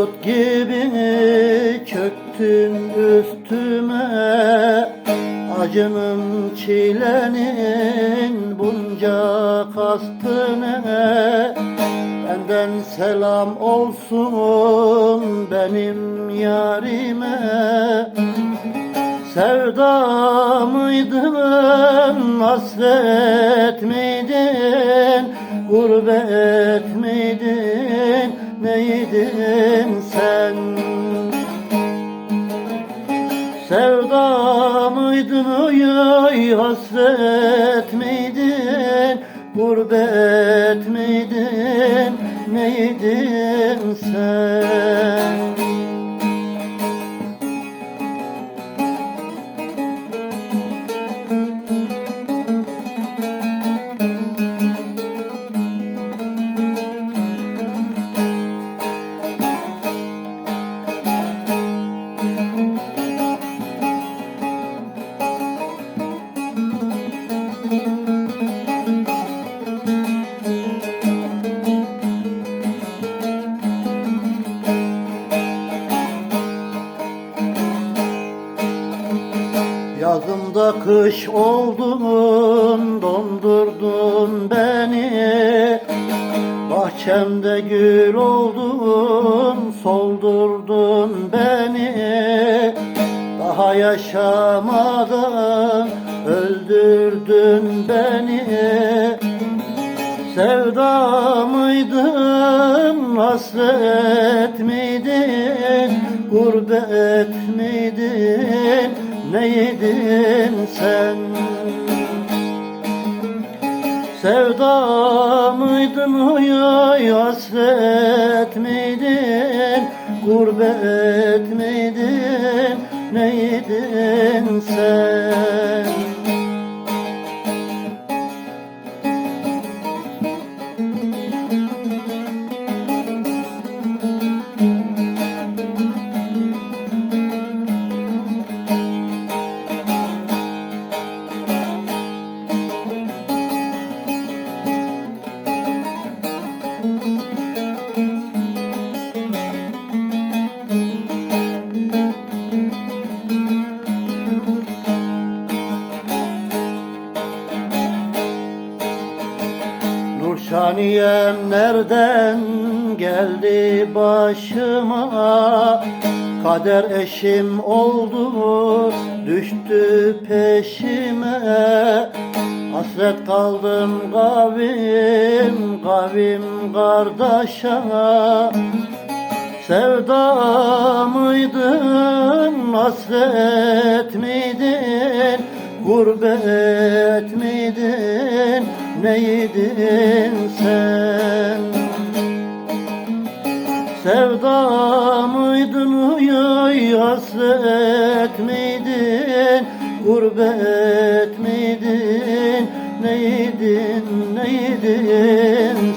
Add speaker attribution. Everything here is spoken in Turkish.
Speaker 1: Bulut gibi çöktüm üstüme Acının çilenin bunca kastına Benden selam olsun benim yarime. Sevda mıydın, hasret miydin, gurbet miydin? Neydin sen? Sevda mıydın oy hasret miydin Gurbet miydin neydin sen Yazımda kış oldun, dondurdun beni. Bahçemde gül oldun, soldurdun beni. Daha yaşamadan öldürdün beni. Sevda mıydın, hasret neydin sen? Sevda mıydın, oy, hasret miydin, gurbet miydin, neydin sen? Nurşaniyem nereden geldi başıma? Kader eşim oldu düştü peşime. Hasret kaldım kavim kavim kardeşe. Sevda mıydın, hasret miydin, gurbet miydin, neydin sen? Sevda mıydın, oy, hasret miydin, gurbet miydin, neydin, neydin